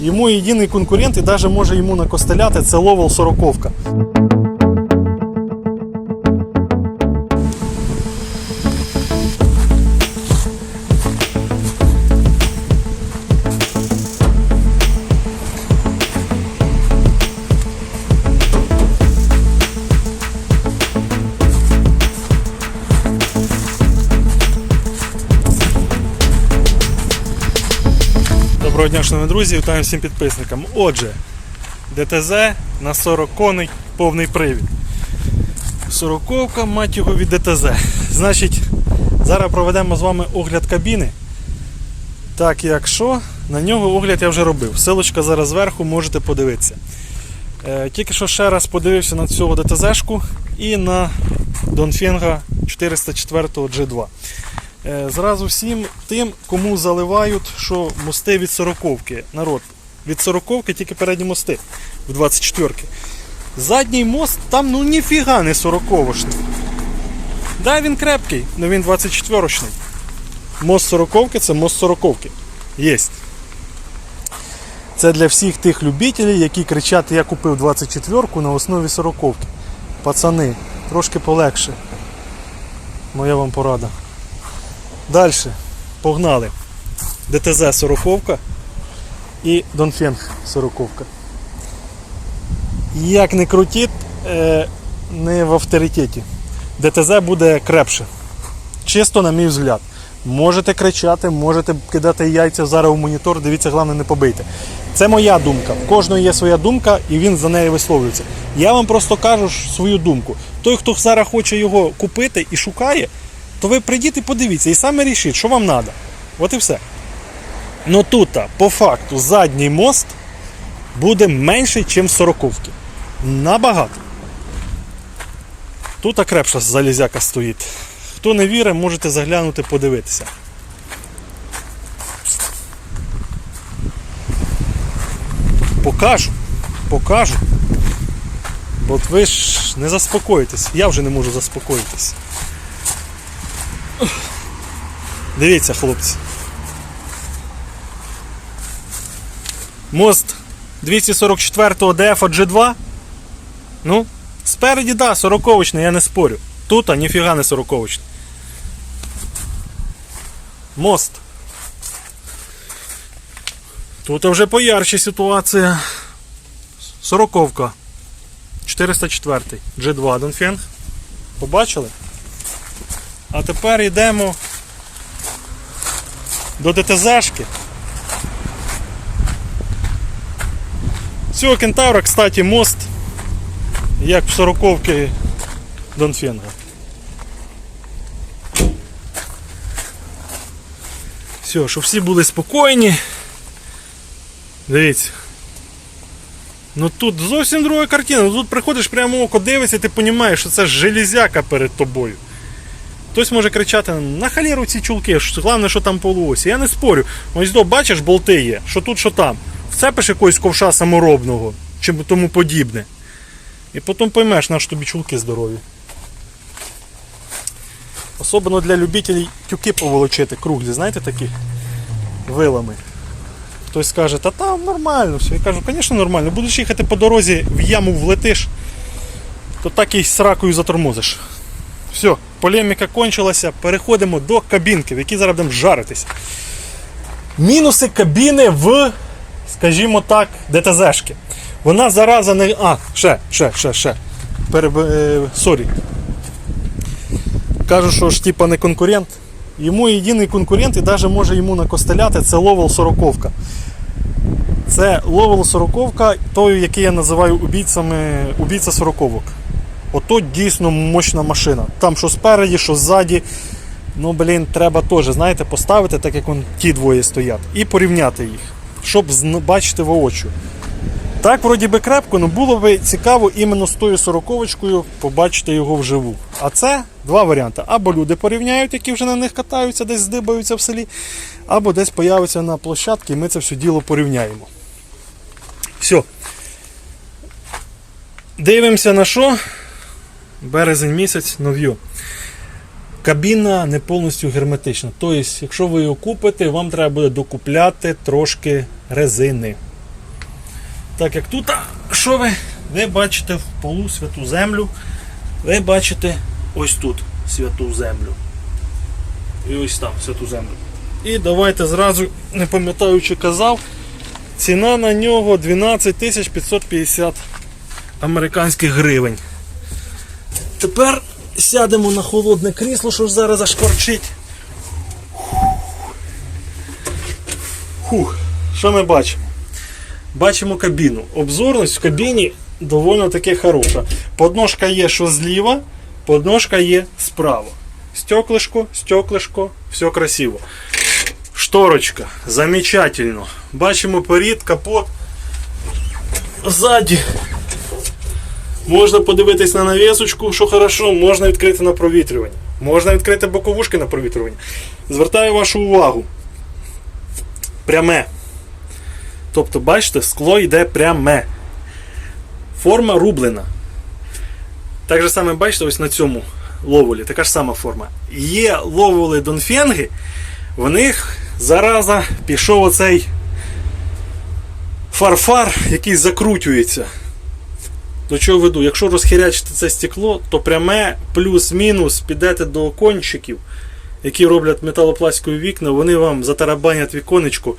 Йому єдиний конкурент і навіть може йому накостеляти це Ловел 40. Доброго дня, шановні друзі, вітаю всім підписникам. Отже, ДТЗ на 40 коней повний привід. 40-ка, мать його від ДТЗ. Значить, зараз проведемо з вами огляд кабіни. Так, якщо на нього огляд я вже робив. Силочка зараз зверху, можете подивитися. Е, тільки що ще раз подивився на цього ДТЗ-шку і на Донфенга 404 G2. Е, Зразу всім тим, кому заливають, що мости від 40-ки. Народ, від 40-ки тільки передні мости в 24-ки. Задній мост там ну ніфіга не 40-шний. Да, він крепкий, але він 24-шний. Мост 40-ки це мост 40-ки. Єсть. Це для всіх тих любителів, які кричать, я купив 24-ку на основі 40-ки. Пацани, трошки полегше. Моя вам порада. Далі. Погнали. ДТЗ 40 і Донфенг 40. Як не крутіть, е, не в авторитеті. ДТЗ буде крепше. Чисто, на мій взгляд. Можете кричати, можете кидати яйця зараз у монітор, дивіться, головне не побийте. Це моя думка. В кожного є своя думка і він за неї висловлюється. Я вам просто кажу свою думку. Той, хто зараз хоче його купити і шукає, то ви прийдіть і подивіться, і саме рішіть, що вам треба. От і все. Ну тут, по факту, задній мост буде менший, ніж в сороковки. Набагато. Тут крепша залізяка стоїть. Хто не вірить, можете заглянути, подивитися. Покажу. Покажу. Бо ви ж не заспокоїтесь. Я вже не можу заспокоїтись. Дивіться, хлопці. Мост 244-го DF G2. Ну, спереді, да, 40-очний, я не спорю. Тут, а ніфіга не 40-очний. Мост. Тут вже поярче ситуація. 40-ка. 404 G2 Донфенг. Побачили? А тепер йдемо до ДТЗшки. Цього кентавра, кстати, мост, як в 40-ки Донфенга. Все, щоб всі були спокійні. Дивіться. Ну тут зовсім друга картина. Ну, Тут приходиш прямо око, дивишся, і ти розумієш, що це железяка перед тобою. Хтось може кричати, на халіру ці чулки, головне, що там полуосі. Я не спорю. Ось до, бачиш, болти є, що тут, що там. Вцепиш якогось ковша саморобного чи тому подібне. І потім поймеш, на що тобі чулки здорові. Особливо для любителів тюки поволочити, круглі, знаєте такі вилами. Хтось скаже, та там нормально все. Я кажу, звісно, нормально. Будеш їхати по дорозі, в яму влетиш, то так і з ракою затормозиш. Все, полеміка кончилася. Переходимо до кабінки, в якій зараз будемо жаритися. Мінуси кабіни в, скажімо так, ДТЗшки. Вона зараза не. А, ще, ще, ще, ще. Переб... е, Сорі. Кажу, що ж типа не конкурент. Йому єдиний конкурент і навіть може йому накостеляти це Ловел 40. Це Ловел 40, той, який я називаю убійцями, убійця 40-ок. Ото дійсно мощна машина. Там що спереді, що ззаді. Ну, блін, треба теж, знаєте, поставити, так як вон ті двоє стоять, і порівняти їх, щоб бачити воочию. Так, вроді би крепко, але було б цікаво іменно з тою сороковочкою побачити його вживу. А це два варіанти. Або люди порівняють, які вже на них катаються, десь здибаються в селі, або десь появиться на площадці, і ми це все діло порівняємо. Все. Дивимося на що? Березень місяць нов'ю. Кабіна не повністю герметична. Тобто, якщо ви його купите, вам треба буде докупляти трошки резини. Так як тут, що ви? Ви бачите в полу святу землю. Ви бачите ось тут святу землю. І ось там святу землю. І давайте зразу, не пам'ятаю, чи казав, ціна на нього 12 550 американських гривень. Тепер сядемо на холодне крісло, що ж зараз зашкварчить. Фух, що ми бачимо? Бачимо кабіну. Обзорність в кабіні доволі таки хороша. Подножка є, що зліва, подножка є справа. Стеклишко, стеклишко, все красиво. Шторочка, замечательно. Бачимо перед, капот. Ззаді. Можна подивитись на навісочку, що хорошо, можна відкрити на провітрювання. Можна відкрити боковушки на провітрювання. Звертаю вашу увагу. Пряме. Тобто, бачите, скло йде пряме. Форма рублена. Так же саме, бачите, ось на цьому ловолі, така ж сама форма. Є ловоли Донфенги, в них зараза пішов оцей фарфар, який закручується. До чого веду? Якщо розхирячити це стекло, то пряме плюс-мінус підете до кончиків, які роблять металопластикові вікна, вони вам затарабанять віконечко,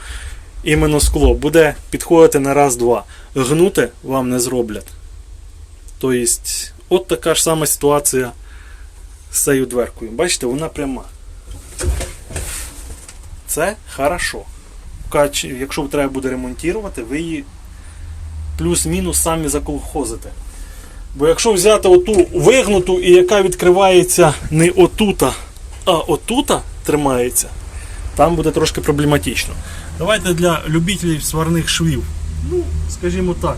іменно скло, буде підходити на раз-два. Гнути вам не зроблять. Тобто, от така ж сама ситуація з цією дверкою. Бачите, вона пряма. Це хорошо. Якщо треба буде ремонтувати, ви її плюс-мінус самі заколхозите. Бо якщо взяти оту вигнуту і яка відкривається не отута, а отута тримається, там буде трошки проблематично. Давайте для любителів сварних швів. Ну, скажімо так.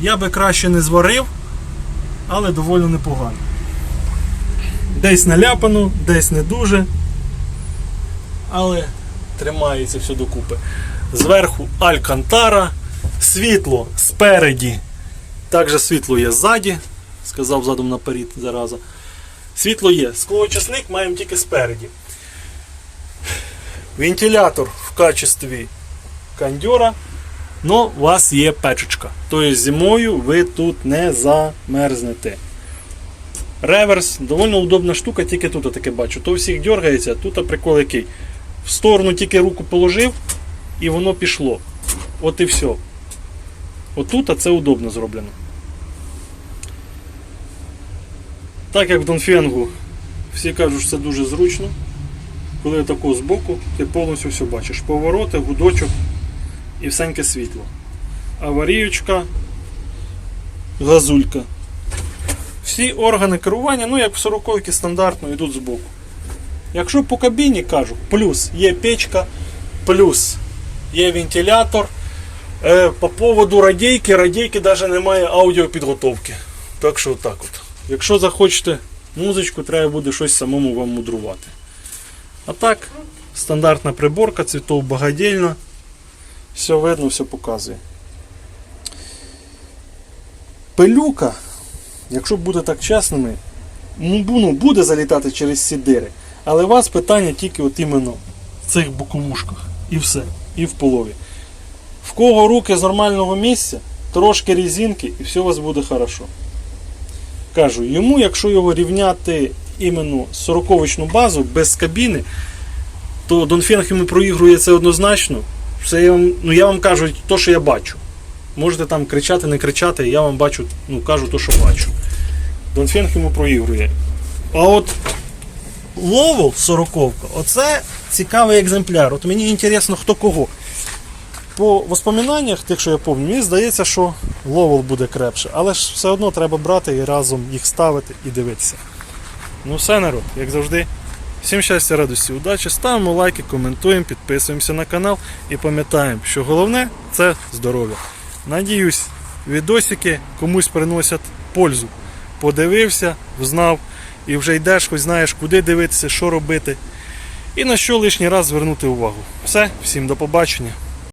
Я би краще не зварив, але доволі непогано. Десь наляпано, десь не дуже. Але тримається все докупи. Зверху Алькантара, світло спереді. Також світло є ззаді. Сказав задом наперед зараза. Світло є. Склоочисник маємо тільки спереді. Вентилятор в качестві кондьора. Но у вас є печечка. Тобто зимою ви тут не замерзнете. Реверс, доволі удобна штука, тільки тут таке бачу. То всіх дергається, тут прикол який. В сторону тільки руку положив і воно пішло. От і все. Отут а це удобно зроблено. Так як в Донфенгу всі кажуть, що це дуже зручно. Коли тако збоку, ти повністю все бачиш. Повороти, гудочок і всеньке світло. Аваріючка, газулька. Всі органи керування, ну як в 40 стандартно, йдуть збоку. Якщо по кабіні кажу, плюс є печка, плюс є вентилятор. Е, по поводу радійки, радійки навіть немає аудіопідготовки. Так що отак от. Якщо захочете музичку, треба буде щось самому вам мудрувати. А так, стандартна приборка, цвітов багадільна. Все видно, все показує. Пилюка, якщо буде так чесними, ну, ну, буде залітати через ці дири. Але у вас питання тільки от іменно в цих боковушках. І все. І в полові. В кого руки з нормального місця, трошки різинки, і все у вас буде хорошо. Кажу, йому, якщо його рівняти іменно 40-очну базу без кабіни, то Донфенг йому проігрує це однозначно. Це я вам, ну я вам кажу то, що я бачу. Можете там кричати, не кричати, я вам бачу, ну кажу то, що бачу. Донфенг йому проігрує. А от Ловол 40 оце цікавий екземпляр. От мені інтересно, хто кого. По воспоминаннях, тих, що я пам'ятаю, мені здається, що ловол буде крепше. Але ж все одно треба брати і разом їх ставити і дивитися. Ну все, народ, як завжди. Всім щастя, радості, удачі. Ставимо лайки, коментуємо, підписуємося на канал і пам'ятаємо, що головне це здоров'я. Надіюсь, відосики комусь приносять пользу. Подивився, взнав і вже йдеш, хоч знаєш, куди дивитися, що робити. І на що лишній раз звернути увагу. Все, всім до побачення.